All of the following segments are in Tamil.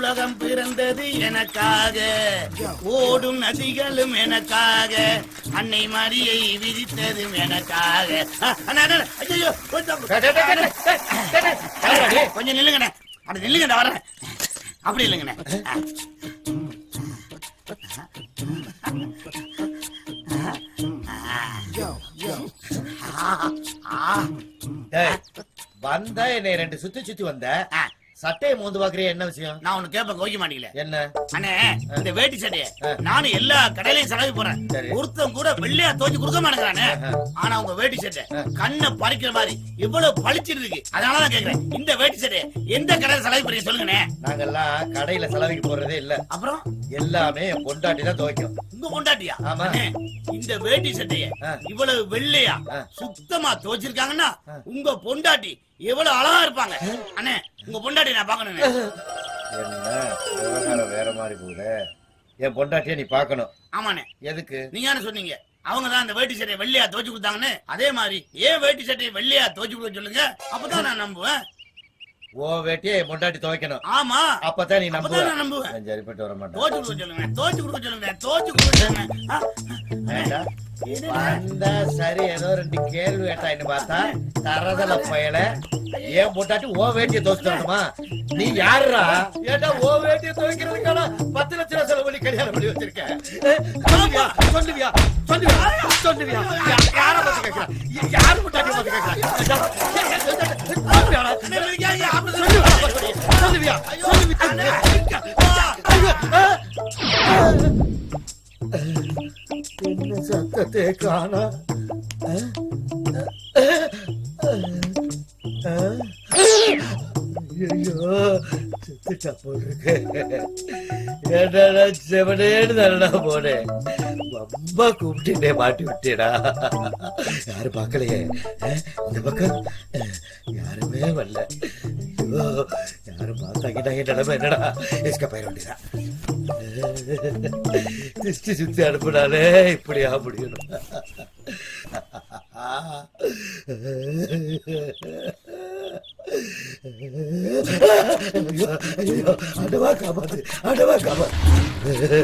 உலகம் பிறந்தது எனக்காக. ஓடும் நதிகளும் எனக்காக. அன்னை மரியை விதித்ததும் எனக்காக. கொஞ்சம். நில்லுங்கண்ணே. அப்படி நில்லுங்கண்ணா வர்றேன். அப்படி இல்லைங்கண்ணே வந்த என்னை ரெண்டு சுத்தி சுத்தி வந்த. சட்டையை மோந்து பாக்குறிய என்ன விஷயம்? நான் உனக்கு கேட்ப கோவிக்க மாட்டீங்களே? என்ன? அண்ணே இந்த வேட்டி சட்டைய. நானும் எல்லா கடையிலையும் செலவு போறேன். ஒருத்தன் கூட வெள்ளையா தோச்சு கொடுக்க மாட்டேங்கிறானே. ஆனா உங்க வேட்டி சட்டை கண்ணை பறிக்கிற மாதிரி இவ்வளவு பளிச்சிட்டு இருக்கு. அதனாலதான் கேக்குறேன் இந்த வேட்டி சட்டைய எந்த கடையில செலவு பண்ணி சொல்லுங்கண்ணே. நாங்கெல்லாம் கடையில செலவுக்கு போறதே இல்ல. அப்புறம்? எல்லாமே என் பொண்டாட்டி தான் துவைக்கும். உங்க கொண்டாட்டியா ஆமா. இந்த வேட்டி சட்டைய. இவ்வளவு வெள்ளையா. சுத்தமா துவைச்சிருக்காங்கன்னா உங்க பொண்டாட்டி எவ்வளவு அழகா இருப்பாங்க. அண்ணே உங்க பொண்டாட்டி நான் பாக்கணுங்க என்ன? வேற மாதிரி போகுது. என் பொண்டாட்டிய நீ பார்க்கணும். ஆமாண்ணே. எதுக்கு? நீங்க சொன்னீங்க. அவங்க தான் அந்த வேட்டி சட்டையை வெள்ளையா துவைச்சு கொடுத்தாங்கன்னு. அதே மாதிரி ஏன் வேட்டி சட்டையை வெள்ளையா துவைச்சு கொடுக்க சொல்லுங்க. அப்பதான் நான் நம்புவேன். ஓ வேட்டியை மொண்டாட்டி துவைக்கணும். ஆமா. அப்பதான் நீ நம்புவேன் சரிப்பட்டு வர மாட்டேன் தோச்சு கொடுக்க சொல்லுங்க தோச்சு கொடுக்க சொல்லுங்க தோச்சு கொடுக்க சொல்லுங்க வந்தா சரி ஏதோ ரெண்டு கேள்வி கேட்டான்னு பார்த்தா தரதல பயல. ஏன் போட்டாட்டி ஓ வேட்டியை துவைச்சு நீ யாருடா ஏட்டா ஓ வேட்டியை துவைக்கிறதுக்கான பத்து லட்ச ரூபா செலவு பண்ணி கல்யாணம் பண்ணி வச்சிருக்க? சொல்லுவியா? சொல்லுவியா? சொல்லுவியா? சொல்லுவியா? யார பத்தி கேட்கிறா யாரு போட்டாட்டி பத்தி கேட்கிறா சொல்லுவியாடா? சொல்லுவியா சொல்லுவியா? സ്വർഗത്തെ കാണാ ஐயோ செத்துட்டா போட்டுருக்கு ஏடாடா செவனேன்னு நல்லா போனேன் ரொம்ப கூப்பிட்டுட்டே மாட்டி விட்டேடா யாரும் பார்க்கலையே இந்த பக்கம் யாருமே வரல ஐயோ பார்த்தாக்கிட்டா என் நிலைமை என்னடா எஸ்க பயிர வேண்டியதா திருஷ்டி சுத்தி அனுப்புனாலே இப்படியா ஐயோ, ஆண்டவா காப்பாத்து ஆண்டவா காப்பாத்து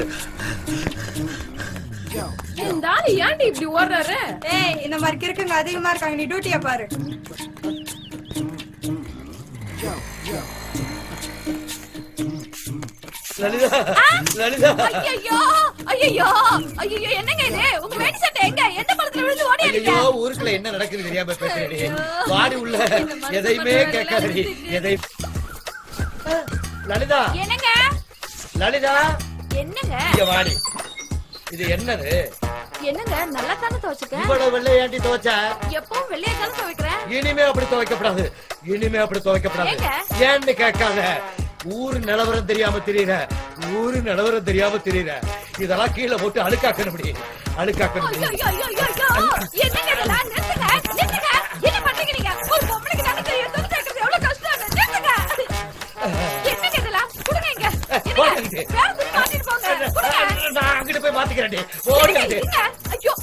இந்த ஆளு ஏன்டி இப்படி ஓடுறாரு ஏய் இந்த மாதிரி கிறுக்குங்க அதிகமா இருக்காங்க நீ டியூட்டிய பாரு லலிதா லலிதா. ஐயோ ஐயோ ஐயோ என்னங்க இது? உங்க வேட்டி சட்டை எங்க? எந்த படத்துல விழுந்து ஓடி ஐயோ ஊருக்குள்ள என்ன நடக்குது தெரியாம பேசுறேடி வாடி உள்ள. எதையுமே கேட்காதடி. எதை லலிதா. என்னங்க? லலிதா. என்னங்க? இங்க வாடி. இது என்னது? என்னங்க? நல்லா தானே துவச்சுக்க இவ்வளவு வெள்ளையாண்டி துவைச்ச? எப்பவும் வெள்ளைய தானே துவைக்கிறேன் இனிமே அப்படி துவைக்கப்படாது. இனிமே அப்படி துவைக்கப்படாது? ஏன்னு கேட்காத. ஊர் நிலவரம் தெரியாம தெரியல ஊர் நிலவரம் தெரியாம தெரியல இதெல்லாம் கீழே போட்டு அழுக்காக்கணும் அப்படி அழுக்காக்கணும் அங்கிட்டு போய் ஐயோ.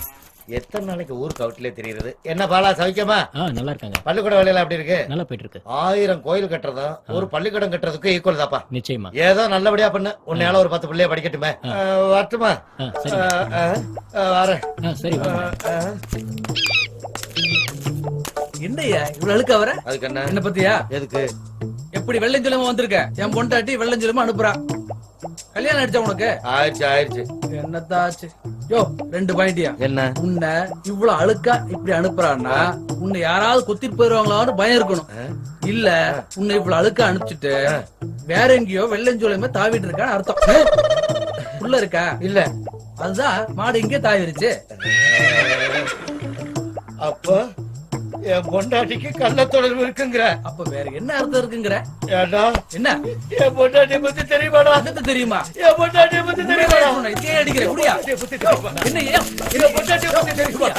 எத்தனை நாளைக்கு ஊருக்கு அவுட்லயே தெரியுது என்ன பாலா சவிக்கமா ஆ நல்லா இருக்காங்க பள்ளிக்கூட வேலையில அப்படி இருக்கு? நல்லா போயிட்டு இருக்கு ஆயிரம் கோயில் கட்டுறதும் ஒரு பள்ளிக்கூடம் கட்டுறதுக்கும் ஈக்குவல் தாப்பா. நிச்சயமா. ஏதோ நல்லபடியா பண்ணு. உன்னால ஒரு பத்து பிள்ளைய படிக்கட்டுமே. வரட்டுமா? வரேன். சரி. என்னய்யா இவ்வளவு அழுக்க வர? அதுக்கு என்ன? என்ன பத்தியா? எதுக்கு? எப்படி வெள்ளஞ்சலமா வந்திருக்க? என் பொண்டாட்டி வெள்ளஞ்சலமா அனுப்புறா. கல்யாணம் அடிச்சா உனக்கு? ஆயிடுச்சு ஆயிடுச்சு. என்னத்தாச்சு? யோ ரெண்டு பாயிண்டியா என்ன? உன்னை இவ்வளவு அழுக்கா இப்படி அனுப்புறான்னா உன்னை யாராவது குத்திட்டு போயிருவாங்களான்னு பயம் இருக்கணும். இல்ல உன்னை இவ்வளவு அழுக்கா அனுப்பிச்சிட்டு வேற எங்கேயோ வெள்ளஞ்சோலையுமே தாவிட்டு இருக்கான்னு அர்த்தம். உள்ள இருக்கா? இல்ல. அதுதான் மாடு இங்கே தாவிருச்சு. அப்ப என் பொண்டாட்டிக்கு கள்ள தொடர்பு இருக்குங்கிற. அப்ப வேற என்ன அர்த்தம் இருக்குங்கிற? ஏடா என்ன? என் பொண்டாட்டிய பத்தி தெரியுமாடா? அர்த்தத்தை தெரியுமா? என் பொண்டாட்டிய பத்தி தெரியுமா இதே அடிக்கிற முடியா என்ன ஏன்? என் பொண்டாட்டி பத்தி தெரியுமா?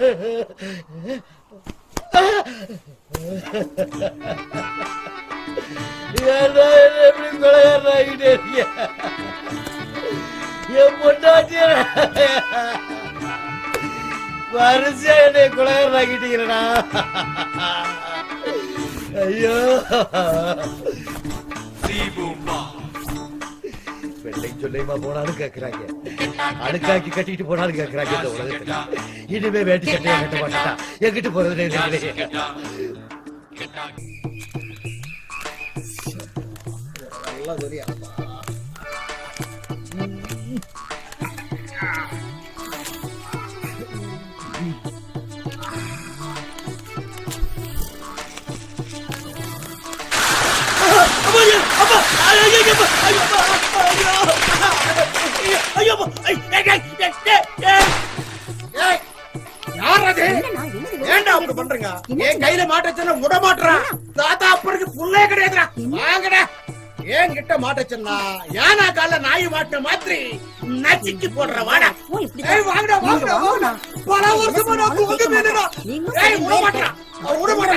Yeah. ஏண்டா எப்படி கொலையாடுறாங்கிட்டே இருக்கிய என் பொண்டாட்டிய வரிசையா என்னை கொலையாடுறாங்கிட்டீங்களா ஐயோ. வெள்ளை சொல்லியுமா போனாலும் கேட்கிறாங்க அழுக்காக்கி கட்டிட்டு போனாலும் கேக்குறாங்க இந்த உலகத்துல இனிமே வேட்டி சட்டையை கட்ட மாட்டா எங்கிட்டு போறது அப்பா அப்பா ஏய், அப்பா ஏய், ஏய், ஏய். யார் அது? ஏன்டா அப்படி பண்றீங்க? என் கையில மாட்டச்சன விட மாட்டறான் தாத்தா அப்பருக்கு புள்ளே கிடையாதுடா. வாங்கடா. ஏன் கிட்ட மாட்டச்சன்னா யானா கால நாய் மாட்ட மாதிரி நச்சுக்கி போடுற வாடா. ஏய் வாங்கடா வாங்கடா வாங்கடா. பல வருஷமா நான் மேலடா. ஏய் விட மாட்டறான் விட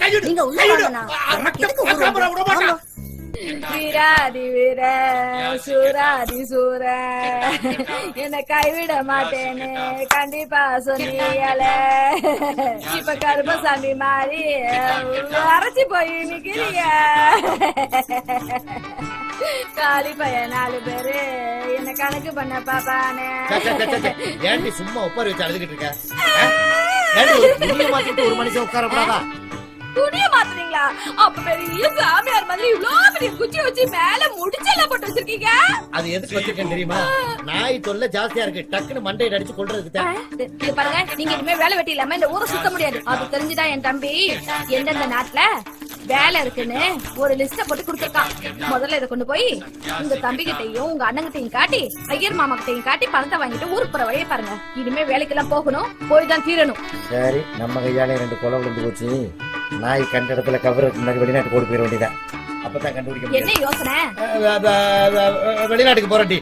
கையிடு, நீங்க உள்ள. ஆ, ரத்தம் விட மாட்டான் வீராதி வீர சூராதி சூர. என்ன கைவிட மாட்டேன்னு கண்டிப்பா சொன்னீங்கள இப்ப கருப்பசாமி மாறி அரைச்சி போய் நிக்கிறீங்க. காளி பையன் நாலு பேரு என்ன கணக்கு பண்ண பாப்பானே. ஏன்டி சும்மா உட்கார வச்சு அழுதுகிட்டு இருக்க? ஒரு மனுஷன் உட்காரப்படாதா துணிய மாத்துறீங்களா அப்ப பெரிய சாமியார் மாதிரி இவ்ளோ பெரிய குச்சி வச்சு மேல முடிச்செல்லாம் போட்டு வச்சிருக்கீங்க? அது எதுக்கு வச்சிருக்கேன் தெரியுமா? நாய் தொல்லை ஜாஸ்தியா இருக்கு. டக்குன்னு மண்டையில அடிச்சு கொள்றதுக்கு தான். பாருங்க நீங்க இனிமே வேலை வெட்டி இல்லாம இந்த ஊரை சுத்த முடியாது. அது தெரிஞ்சுதான் என் தம்பி? எந்தெந்த நாட்டுல? வேலை இருக்குன்னு ஒரு லிஸ்ட போட்டு கொடுத்துருக்கான் முதல்ல இதை கொண்டு போய் உங்க தம்பி கிட்டையும் உங்க அண்ணங்கிட்டையும் காட்டி ஐயர் மாமா கிட்டையும் காட்டி பணத்தை வாங்கிட்டு ஊருக்கு போற வழியை பாருங்க. இனிமே வேலைக்கெல்லாம் போகணும் போய் தான் தீரணும். சரி நம்ம கையாலே ரெண்டு கொலை விழுந்து போச்சு. நாய் கண்ட இடத்துல கவருக்கு முன்னாடி வெளிநாட்டுக்கு ஓடி போயிட வேண்டியதான் அப்பதான் கண்டுபிடிக்க என்ன யோசனை? வெளிநாட்டுக்கு போறேன்டி.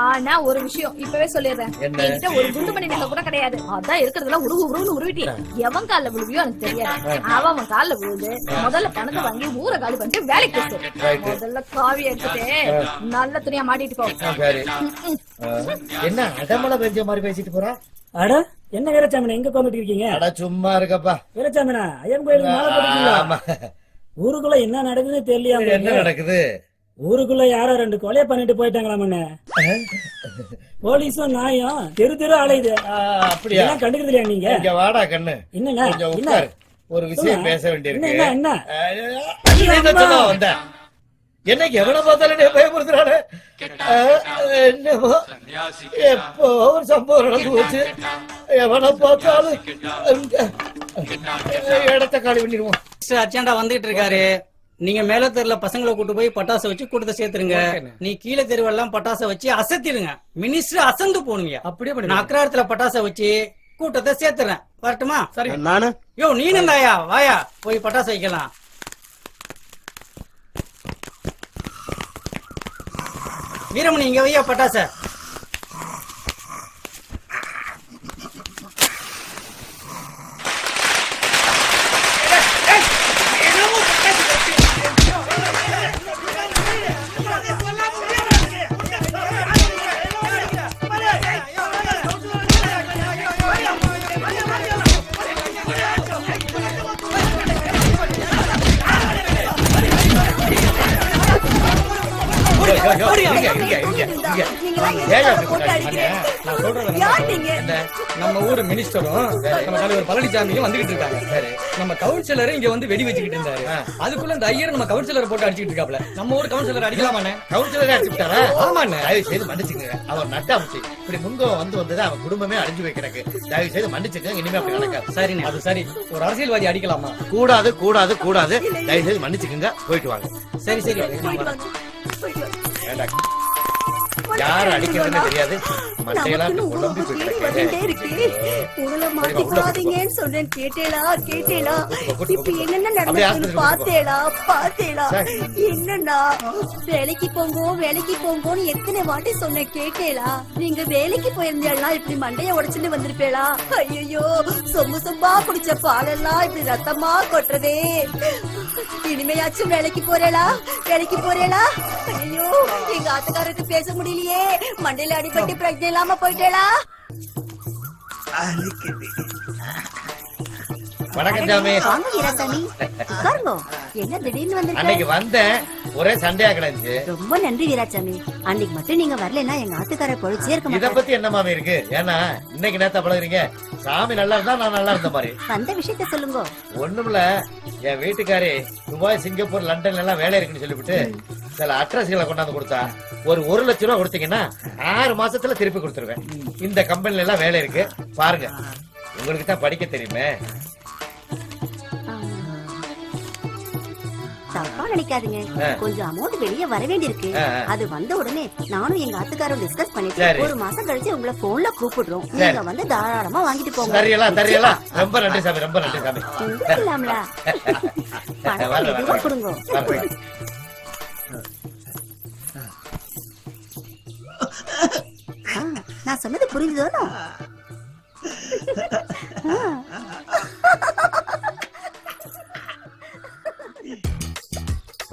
ஆனா ஒரு விஷயம் இப்பவே சொல்லிடுறேன். என்ன? என்கிட்ட ஒரு குண்டு மணி நகை கூட கிடையாது. அதான் இருக்கிறதுல உருவு உருவுன்னு உருவிட்டி எவன் கால்ல விழுவியோ எனக்கு தெரியாது. அவன் அவன் கால்ல விழுது முதல்ல பணத்தை வாங்கி ஊரை காலி பண்ணிட்டு வேலைக்கு. முதல்ல காவி எடுத்துட்டு நல்ல துணியா மாட்டிட்டு போ. சரி. அஹ், என்ன அடமலை பெஞ்ச மாதிரி பேசிட்டு போறா? அட என்ன வீரச்சாமி எங்க உட்காந்துட்டு இருக்கீங்க? அட சும்மா இருக்கப்பா. வீரச்சாமினா ஐயன் கோயிலுக்கு மாலை போட்டுக்கீங்களா. ஊருக்குள்ள என்ன நடக்குதுன்னு தெரியலையா என்ன? நடக்குது? ஊருக்குள்ள யாரோ ரெண்டு கொலையை பண்ணிட்டு போயிட்டாங்களாமண்ணே போலீஸும் நாயும் தெரு தெரு அலையுது அப்படியா? கண்டுக்கிறது இல்லையா நீங்க? இங்க வாடா கண்ணு. என்னண்ணா? என்ன? உட்காரு. ஒரு விஷயம். பேச வேண்டியிருக்கு. என்ன, என்ன? அஹ், என்ன சொல்ல வந்த? என்ன எவனை பார்த்தாலும் அஹ், என்னமோ? எப்போ ஒரு சம்பவம் நடந்து போச்சு எவனை பார்த்தாலும் இடத்த காலி பண்ணிடுவோம். அர்ஜென்டா வந்துட்டு இருக்காரு. நீங்க மேல தெருல பசங்களை கூட்டு போய் பட்டாசை வச்சு கூட்டத்தை சேர்த்துருங்க. நீ கீழே தெருவெல்லாம் பட்டாசை வச்சு அசத்திடுங்க. மினிஸ்டர் அசந்து போனுங்க. அப்படியே நான் அக்ராரத்துல பட்டாசை வச்சு கூட்டத்தை சேர்த்துறேன். வரட்டுமா? சரி. நானு? யோ நீனும் தாயா? வாயா. போய் பட்டாசு வைக்கலாம். வீரமணி இங்க வையா பட்டாசை? நம்ம ஊரு மினிஸ்டரும் நம்ம தலைவர் பழனிசாமியும் வந்துகிட்டு இருக்காங்க. நம்ம கவுன்சிலர் இங்க வந்து வெடி வச்சுக்கிட்டு இருந்தாரு. அதுக்குள்ள இந்த ஐயர் நம்ம கவுன்சிலர் போட்டு அடிச்சுக்கிட்டு இருக்காப்ல நம்ம ஊர் கவுன்சிலர் அடிக்கலாமாண்ணே கவுன்சிலரே அடிச்சுட்டாரா ஆமாண்ணே. தயவு செய்து மன்னிச்சுங்க அவர் நட்டாமுச்சு இப்படி முங்க வந்து வந்தது அவன் குடும்பமே அழிஞ்சு வைக்கிறக்கு தயவு செய்து மன்னிச்சுங்க இனிமே அப்படி நடக்காது. சரிண்ணே. அது சரி. ஒரு அரசியல்வாதி அடிக்கலாமா? கூடாது கூடாது கூடாது. தயவு செய்து மன்னிச்சுக்கங்க. போயிட்டு வாங்க. சரி சரி. வேண்டாம் யார் அடிக்கிறதுன்னு தெரியாது. மண்டையெல்லாம் குழம்பி உங்களை மாட்டிக்காதீங்கன்னு சொன்னேன் கேட்டேளா கேட்டேளா இப்ப என்னென்ன நடந்துச்சுன்னு பார்த்தேளா பார்த்தேளா. என்னன்னா வேலைக்கு போங்கோ வேலைக்கு போங்கோன்னு எத்தனை வாட்டி சொன்னேன். கேட்டேளா நீங்க வேலைக்கு போயிருந்தா இப்படி மண்டைய உடைச்சுட்டு வந்திருப்பேளா? ஐயோ சொம்பு சொம்பா குடிச்ச பாலெல்லாம் இப்படி ரத்தமா கொட்டுறதே. இனிமையாச்சும் வேலைக்கு போறேளா? வேலைக்கு போறேளா? ஐயோ எங்க ஆத்துக்காரருக்கு பேச முடியலையே. மண்டையில அடிபட்டு பிரச்சனை இல்லாம போயிட்டேளா? வணக்கம் சாமி வாங்க வீராசாமி. உட்காருங்க. என்ன திடீர்னு அன்னைக்கு வந்தேன். ஒரே சண்டையா கிடந்துச்சு. ரொம்ப நன்றி வீராசாமி. அன்னைக்கு மட்டும் நீங்க வரலைன்னா எங்க ஆத்துக்கார பொழிச்சே இருக்க இத மாட்டாரு. பத்தி என்ன மாமி இருக்கு? ஏன்னா இன்னைக்கு நேத்தா பழகுறீங்க. சாமி நல்லா இருந்தா நான் நல்லா இருந்த மாதிரி. வந்த விஷயத்த சொல்லுங்க. ஒண்ணுமில்ல என் வீட்டுக்காரி துபாய் சிங்கப்பூர் லண்டன்ல எல்லாம் வேலை இருக்குன்னு சொல்லிவிட்டு சில அட்ரஸ்களை கொண்டாந்து கொடுத்தா ஒரு ஒரு லட்சம் ரூபா கொடுத்தீங்கன்னா ஆறு மாசத்துல திருப்பி கொடுத்துருவேன். இந்த கம்பெனில எல்லாம் வேலை இருக்கு. பாருங்க. உங்களுக்கு தான் படிக்க தெரியுமே. நினைக்காதீங்க. கொஞ்சம் அமௌண்ட் வெளியே வர வேண்டியிருக்கு. அது வந்த உடனே நானும் எங்க ஆத்துக்காரும் டிஸ்கஸ் பண்ணிட்டு. ஒரு மாசம் கழிச்சு உங்களை போன்ல கூப்பிடுறோம். நீங்க வந்து தாராளமா வாங்கிட்டு போங்க. தரியலாம் தரியலாம் ரொம்ப நன்றி சாமி ரொம்ப நன்றி சாமி. இல்லாமல? பணம். கொடுங்க நான் சொன்னது புரிஞ்சுதோ?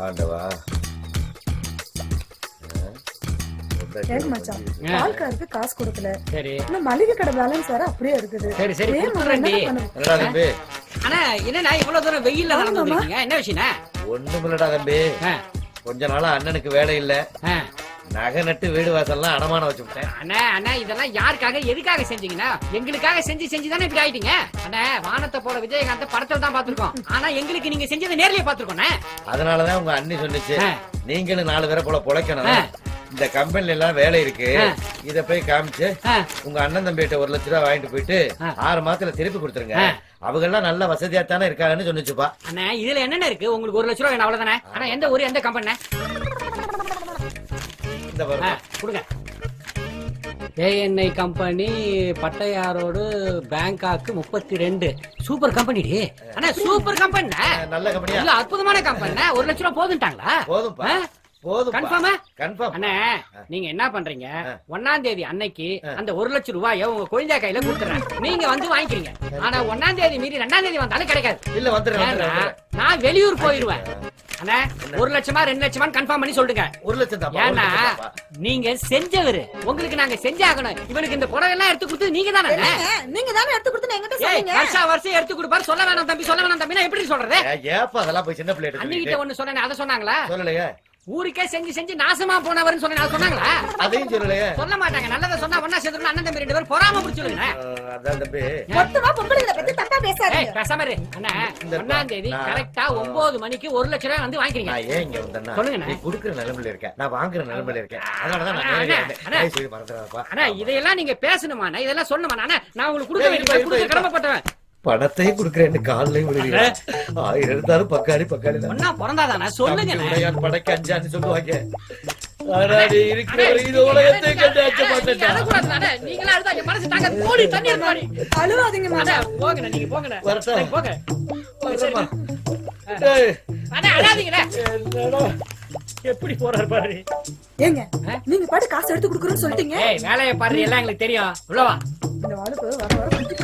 ஆண்டவா? பால்காருக்கு காசு கொடுக்கல. சரி. இன்னும் மளிகை கடை பேலன்ஸ் வேற அப்படியே இருக்குது. சரி சரி? என்னடா ஆனா என்னண்ணா இவ்வளவு தூரம் வெயில்ல நடந்து என்ன விஷயம்னா ஒண்ணுமில்லடா தம்பி. கொஞ்ச நாளா அண்ணனுக்கு வேலை இல்ல. நகை நட்டு வீடு வாசல்லாம் அடமானம் வச்சு விட்டேன் அண்ணா அண்ணா இதெல்லாம் யாருக்காக எதுக்காக செஞ்சீங்கன்னா எங்களுக்காக செஞ்சு செஞ்சு தானே இப்படி ஆயிட்டீங்க அண்ணா வானத்தை போல விஜயகாந்த் படத்துல தான் பாத்துருக்கோம் ஆனா எங்களுக்கு நீங்க செஞ்சதை நேர்லயே பாத்துருக்கோம் அதனாலதான் உங்க அண்ணி சொன்னுச்சு. நீங்களும் நாலு பேரை போல பொழைக்கணும். இந்த கம்பெனில எல்லாம் வேலை இருக்கு. இத போய் காமிச்சு. உங்க அண்ணன் தம்பிகிட்ட ஒரு லட்ச ரூபா வாங்கிட்டு போயிட்டு. ஆறு மாசத்துல திருப்பி கொடுத்துருங்க. அவங்க எல்லாம் நல்ல வசதியா தானே இருக்காங்கன்னு சொன்னுச்சுப்பா அண்ணா இதுல என்னென்ன இருக்கு உங்களுக்கு ஒரு லட்ச ரூபாய் அவ்வளவுதானே ஆனா எந்த ஊரு எந்த கம்பெனி இந்த பாருங்க. கொடுங்க. ஏஎன்ஐ கம்பெனி பட்டையாரோடு பேங்காக்கு முப்பத்தி ரெண்டு சூப்பர் கம்பெனி அண்ணா சூப்பர் கம்பெனி நல்ல கம்பெனியா இல்ல அற்புதமான கம்பெனி ஒரு லட்ச ரூபாய் போதுட்டாங்களா போதும்பா ஆ? போதும் கன்ஃபார்மா கன்ஃபார்ம் அண்ணே நீங்க என்ன பண்றீங்க. ஒன்னாம் தேதி அன்னைக்கு. அந்த ஒரு லட்சம் ரூபாய உங்க குழந்தை கையில கொடுத்துறேன். நீங்க வந்து வாங்கிக்கிறீங்க. ஆனா ஒன்னாம் தேதி மீறி ரெண்டாம் தேதி வந்தாலும் கிடைக்காது. இல்ல வந்துடுறேன். நான் வெளியூர் போயிருவேன். அண்ணே ஒரு லட்சமா ரெண்டு லட்சமா கன்ஃபார்ம் பண்ணி சொல்லுங்க. ஒரு லட்சம் ஏன்னா. நீங்க செஞ்சவரு. உங்களுக்கு நாங்க செஞ்சாகணும் இவனுக்கு இந்த புடவை எல்லாம் எடுத்து கொடுத்து நீங்க தானே நீங்க தானே எடுத்து கொடுத்து வருஷா வருஷம் எடுத்து கொடுப்பாரு. சொல்ல வேணாம் தம்பி சொல்ல வேணாம் தம்பி. எப்படி சொல்றது? ஏப்பா அதெல்லாம் போய் சின்ன பிள்ளைகிட்ட அன்னிக்கிட்ட சொல்லிட்டு? ஒண்ணு சொன்னேன் அதை சொன்னாங்களா? சொல்லலையே. ஊருக்கே செஞ்சு செஞ்சு நாசமா போனவர்னு சொன்னேன் அதை சொன்னாங்களா? அதையும் சொல்லலையே. சொல்ல மாட்டாங்க. நல்லதை சொன்னா ஒன்னா சேர்ந்து அண்ணன் தம்பி ரெண்டு பேரும் பொறாம பிடிச்சிருங்க அஹ், அதான் தம்பி. மொத்தமா பொம்பளைங்களை பத்தி தப்பா பேசாதீங்க. பேசாம இரு. அண்ணா தேதி நான்- கரெக்டா ஒன்பது மணிக்கு ஒரு லட்சம் ரூபாய் வந்து வாங்கிக்கிறீங்க. நான் ஏன் இங்க வந்தேன்னா சொல்லுங்கண்ணே. நீ குடுக்குற நிலைமையில இருக்கேன். நான் வாங்குற நிலைமையில இருக்கேன். அதனாலதான் நான் அண்ணா, நேரடியா அண்ணா, இதையெல்லாம் நீங்க பேசணுமா இதெல்லாம் சொல்லணுமா அண்ணா? நான் உங்களுக்கு கொடுக்க வேண்டிய. கடமைப்பட்டவன் பணத்தையும் குடுக்குறேன் காலையும் விழுகிறேன் ஆயிரம் இருந்தாலும் பக்காளி பக்காளி தான். ஒன்னா பிறந்தாதானே? சொல்லுங்க. உடையான் படைக்க அஞ்சான்னு சொல்லுவாங்க. ஆனா நீ இருக்கிற வரைக்கும் இந்த உலகத்தை கண்டு அச்ச நீங்க அண்ணா. நீங்களா அழுதா என் மனசு தாங்க கோடி தண்ணி இருக்கு வாடி. அழுவாதீங்க அண்ணா, மாமா போங்கண்ணா நீங்க போங்கண்ணா வரட்டா? நீங்க போங்க. வரமா. டேய், அண்ணா அழாதீங்கண்ணா. என்னடா? எப்படி போறாரு பாரு. ஏங்க நீங்க பாட்டு காசு எடுத்து கொடுக்குறேன்னு சொல்லிட்டீங்க. ஏய் வேலையை பாரு எல்லாம் எங்களுக்கு தெரியும். இந்த வர வர போச்சு.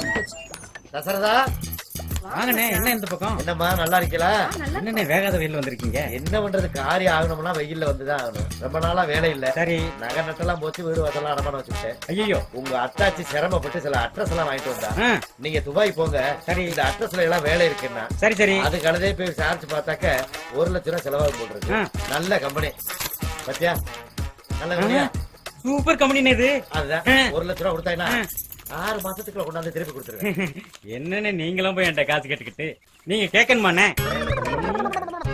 தசரதா? வாங்கண்ணே என்ன இந்த பக்கம்? என்னம்மா நல்லா இருக்கீங்களா? என்னண்ணே வேகாத வெயில் வந்திருக்கீங்க? என்ன பண்றது காரியம் ஆகணும்னா வெயில்ல வந்துதான் ஆகணும். ரொம்ப நாளா வேலை இல்ல. சரி. நகை நட்டெல்லாம் போச்சு வீடு வாசல்லாம் அடமானம் வச்சுட்டேன் ஐயோ உங்க அத்தாச்சி சிரமப்பட்டு சில அட்ரஸ் எல்லாம் வாங்கிட்டு வந்தா. நீங்க துபாய் போங்க. சரி. இந்த அட்ரஸ்ல எல்லாம் வேலை இருக்குன்னா சரி சரி. அது கழுதே போய் விசாரிச்சு பார்த்தாக்க ஒரு லட்சம் ரூபாய் செலவாக போட்டுருக்கு நல்ல கம்பெனி பத்தியா? நல்ல கம்பெனியா சூப்பர் கம்பெனி இது. அதுதான். ஒரு லட்சம் ரூபாய் கொடுத்தாங்கன்னா ஆறு மாசத்துக்குள்ள கொண்டாந்து திருப்பி கொடுத்துருங்க என்னன்னு நீங்களும் போய் என்கிட்ட காசு கேட்டுக்கிட்டு நீங்க கேட்கணுமாண்ணே?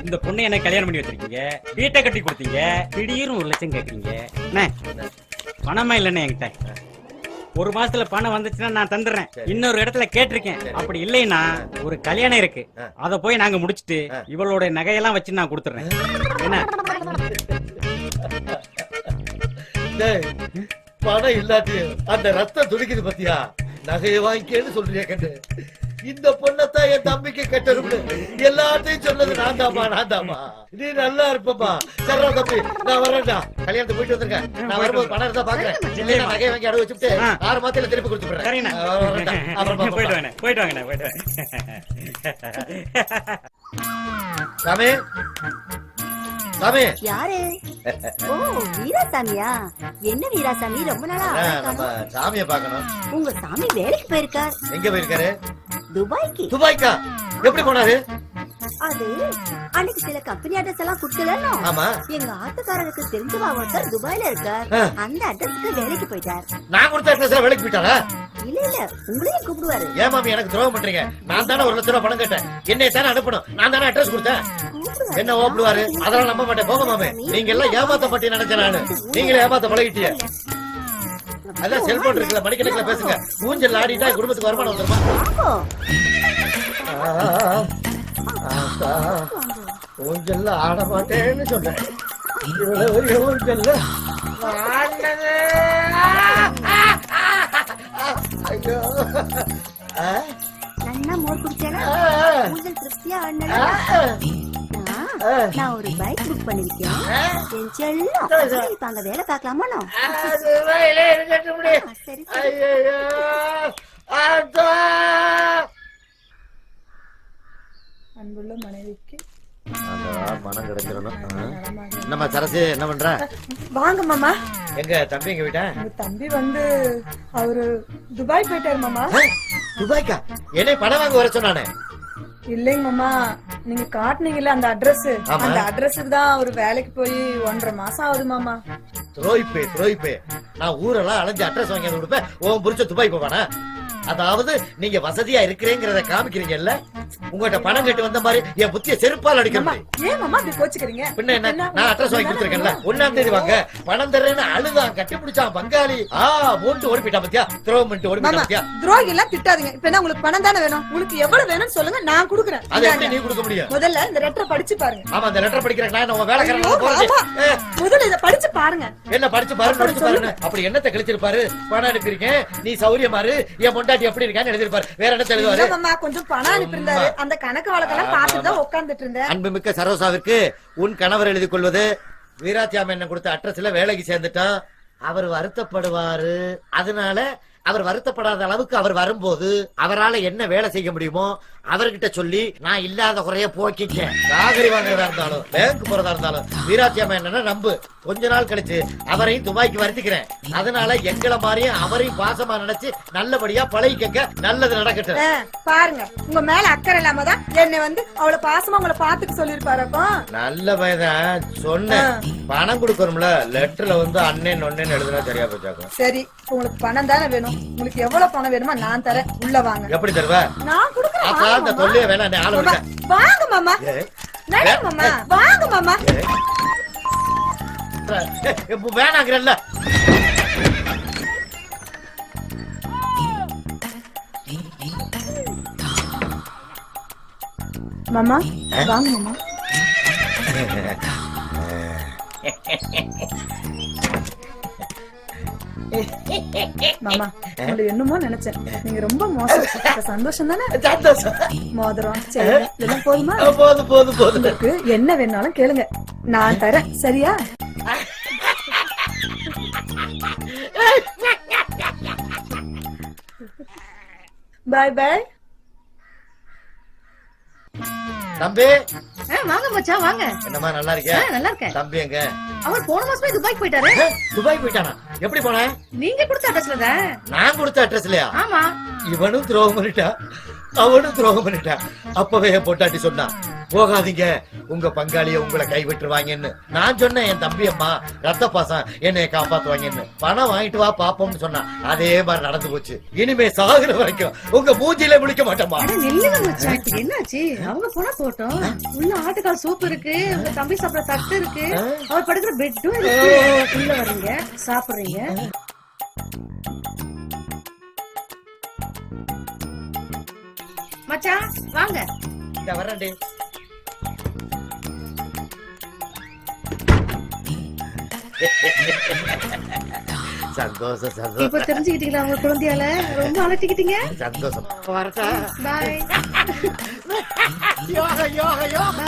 இந்த பொண்ணு என்ன கல்யாணம் பண்ணி வச்சிருக்கீங்க? வீட்டை கட்டி கொடுத்தீங்க? திடீர்னு ஒரு லட்சம் கேக்குறீங்க அண்ணே, பணமா இல்லைண்ணே என்கிட்ட? ஒரு மாசத்துல பணம் வந்துச்சுன்னா நான் தந்துடுறேன். இன்னொரு இடத்துல கேட்டிருக்கேன். அப்படி இல்லைன்னா ஒரு கல்யாணம் இருக்கு. அத போய் நாங்க முடிச்சிட்டு இவளோட நகையெல்லாம் வச்சு நான் கொடுத்துறேன் என்ன? பணம் இல்லாட்டி அந்த ரத்தம் துடிக்குது பத்தியா? நகையை வாங்கிக்கேன்னு சொல்றியா கண்டு? இந்த பொண்ணத்தான் என் தம்பிக்கு கட்டணும்னு எல்லாத்தையும் சொன்னது நான் தாமா நான் தாமா நீ நல்லா இருப்பமா சரிடா தம்பி நான் வரேன்டா. கல்யாணத்துக்கு போயிட்டு வந்திருக்கேன். நான் வரும்போது பணம் இருந்தா பாக்குறேன். இல்லையா நகையை வாங்கி அடவு வச்சுட்டு. ஆறு மாசத்துல திருப்பி அப்புறம் போயிட்டு. வாங்க போயிட்டு வாங்கண்ணா போயிட்டு வாங்க. சாமி. யாரு? ஓ வீராசாமியா? என்ன வீராசாமி? ரொம்ப நாளா நம்ம. சாமியை பார்க்கணும். உங்க சாமி வேலைக்கு போயிருக்கார். எங்க போயிருக்காரு? துபாய்க்கு. துபாய்க்கா? எப்படி போனாரு? அது அன்னைக்கு சில கம்பெனி அட்ரஸ் எல்லாம் கொடுக்கலன்னு. ஆமா. எங்க ஆட்டுக்காரருக்கு தெரிஞ்சவா ஒருத்தர் துபாய்ல இருக்கார். அந்த அட்ரஸ்க்கு வேலைக்கு போயிட்டார். நான் கொடுத்த அட்ரஸ்ல வேலைக்கு போயிட்டாரா? இல்ல இல்ல. உங்களையும் கூப்பிடுவாரு. ஏன் மாமி எனக்கு துரோகம் பண்றீங்க? நான் தானே ஒரு லட்சம் ரூபாய் பணம் கேட்டேன். என்னை தானே அனுப்பணும். நான் தானே அட்ரஸ் கொடுத்தேன். என்ன ஓப்பிடுவாரு? அதெல்லாம் நம்ப மாட்டேன். போக மாமே. நீங்க எல்லாம் ஏமாத்த மாட்டேன் நினைச்சேன் நானு. நீங்களே ஏமாத்த பழகிட்டீங்க. அதான் செல்போன் இருக்குல்ல மணிக்கணக்கில் பேசுங்க. ஊஞ்சல் ஆடிட்டா குடும்பத்துக்கு வருமானம் வந்துருமா? வாங்கோ. ஊஞ்சல்ல ஆட மாட்டேன்னு சொன்னேன். இவ்வளவு பெரிய ஊஞ்சல்ல? ஆடினது. ஐயோ. ஆ, நன்னா மோர் குடிச்சானா ஆ, ஊஞ்சல் திருப்தியா ஆ, ஆடினா ஆ. நான் ஒரு பைக் புக் பண்ணிருக்கேன். என் செல்லம் இப்ப அங்க வேலை பார்க்கலாமா நான்? சரி சரி. மனம் கிடைச்சிடணும். என்னம்மா சரசு என்ன பண்ற? வாங்க மாமா. எங்க தம்பி எங்க விட்டேன் உங்க தம்பி வந்து அவரு துபாய் போயிட்டாரு மாமா. துபாய்க்கா? என்னை பணம் வாங்க வர சொன்னானே. இல்லைங்க மாமா. நீங்க காட்டுனீங்கல்ல அந்த அட்ரஸ். அந்த அட்ரஸுக்கு தான் அவரு வேலைக்கு போய் ஒன்றரை மாசம் ஆகுது மாமா. துரோய்ப்பே துரோய்ப்பே. நான் ஊரெல்லாம் அலைஞ்சு அட்ரஸ் வாங்கி கொடுப்பேன். உன் புரிச்ச துபாய் போவானா? அதாவது நீங்க வசதியா இருக்கிறேங்கிறத காமிக்கிறீங்கல்ல? உங்ககிட்ட பணம் கட்டு வந்த மாதிரி என் புத்திய செருப்பால் அடிக்க மாமா முடியும் ஏன் மாமா அப்படி கோச்சுக்கிறீங்க? பின்ன என்ன? நான் அட்ரஸ் வாங்கி கொடுத்துருக்கேன்ல. ஒன்னாம் தேதி வாங்க. பணம் தர்றேன்னு அழுதான். கட்டி பிடிச்சான் பங்காளி. ஆ மூட்டு ஓடி போயிட்டா பத்தியா? துரோகம் பண்ணிட்டு ஓடி போயிட்டா பத்தியா? துரோகி எல்லாம் திட்டாதீங்க. இப்ப என்ன உங்களுக்கு பணம் தானே வேணும்? உங்களுக்கு எவ்வளவு வேணும்னு சொல்லுங்க நான் கொடுக்குறேன். அதை எப்படி. நீ கொடுக்க முடியும்? முதல்ல இந்த லெட்டரை படிச்சு பாருங்க. ஆமா அந்த லெட்டர் படிக்கிறேன். நான் உன் வேலைக்காரன் முதல்ல இத படிச்சு பாருங்க. என்ன படிச்சு பாரு அப்புறம் படிச்சு பாருன்னு. அப்படி என்னத்தை கழிச்சிருப்பாரு? பணம் அனுப்பியிருக்கேன் நீ சௌரியமாரு. என் பொண்டாட்டி எப்படி இருக்கான்னு எழுதிருப்பாரு வேற என்ன இல்ல மாமா கொஞ்சம் பணம் அனுப்பியிருந்தாரு. அந்த கணக்கு வழக்கெல்லாம் பார்த்துட்டு தான் உட்கார்ந்துட்டு இருந்தேன். அன்புமிக்க சரோசாவிற்கு உன் கணவர் எழுதி கொள்வது. வீராத்தியாம என்ன கொடுத்த அட்ரஸ்ல வேலைக்கு சேர்ந்துட்டான். அவர் வருத்தப்படுவாரு. அதனால அவர் வருத்தப்படாத அளவுக்கு அவர் வரும்போது அவரால என்ன வேலை செய்ய முடியுமோ அவர்கிட்ட சொல்லி நான் இல்லாத குறைய போக்கிட்டேன் காகரி வாங்குறதா இருந்தாலும் பேங்க் போறதா இருந்தாலும் வீராத்தியாம என்னன்னா நம்பு. கொஞ்ச நாள் கழிச்சு அவரையும் துபாய்க்கு வருத்திக்கிறேன். அதனால எங்களை மாதிரியும் அவரையும் பாசமா நினைச்சு நல்லபடியா பழகிக்கங்க. நல்லது நடக்கட்டும். பாருங்க. உங்க மேல அக்கறை இல்லாம தான் என்னை வந்து அவ்வளவு பாசமா உங்களை பாத்துக்க சொல்லிருப்பாரு அப்போ. நல்ல பையன் சொன்னேன். பணம் கொடுக்கணும்ல லெட்டர்ல வந்து அண்ணன் ஒன்னேன்னு எழுதுனா சரியா போச்சாக்கும் சரி உங்களுக்கு பணம் தானே வேணும். உங்களுக்கு எவ்வளவு பணம் வேணுமோ நான் தரேன். உள்ள வாங்க. எப்படி தருவ? நான் கொடுக்குறேன் அந்த. தொல்லைய வேணாம் நீ ஆள வாங்க மாமா. நட மாமா. வாங்க மாமா. வேணாங்கிறல்ல. மாமா வாங்க மாமா. மாமா. உங்களை என்னமோ நினைச்சேன். நீங்க ரொம்ப மோசம். சந்தோஷம் தானே? மோதிரம் இதெல்லாம் போதுமா? போதும் போதும் போதும். உங்களுக்கு என்ன வேணாலும் கேளுங்க. நான் தரேன். சரியா? பாய் பாய் தம்பி. வாங்க மச்சான் வாங்க. என்னம்மா நல்லா இருக்கியா? நல்லா இருக்கேன். தம்பி எங்க? அவர் போன மாசமே துபாய்க்கு போயிட்டாரு. துபாய் போயிட்டானா? எப்படி போன? நீங்க கொடுத்த அட்ரஸ்ல தான் நான் கொடுத்த அட்ரஸ் இல்லையா ஆமா. இவனும் துரோகம் பண்ணிட்டா அவனும் துரோகம் பண்ணிட்டா. அப்பவே பொட்டாட்டி சொன்னான் போகாதீங்க. உங்க பங்காளிய உங்களை கைவிட்டுருவாங்கன்னு. நான் சொன்னேன் என் தம்பி அம்மா ரத்த பாசம் என்னைய காப்பாத்துவாங்கன்னு. பணம் வாங்கிட்டு வா பாப்போம்னு சொன்னான் அதே மாதிரி நடந்து போச்சு. இனிமே சாகுற வரைக்கும் உங்க மூஞ்சில முடிக்க மாட்டோமா என்னாச்சு? அவங்க போனா போட்டோம். உள்ள ஆட்டுக்கால் சூப் இருக்கு. உங்க தம்பி சாப்பிட தட்டு இருக்கு. அவர் படுக்கிற பெட்டும் உள்ள வர்றீங்க சாப்பிடுறீங்க. மச்சான் வாங்க. இந்த வரேன்டி சந்தோஷம் இப்ப சந்தோஷம் தெரிஞ்சுக்கிட்டீங்களா உங்க குழந்தையால? ரொம்ப அலட்டிக்கிட்டீங்க. சந்தோஷம். பாய் யோக யோக யோக.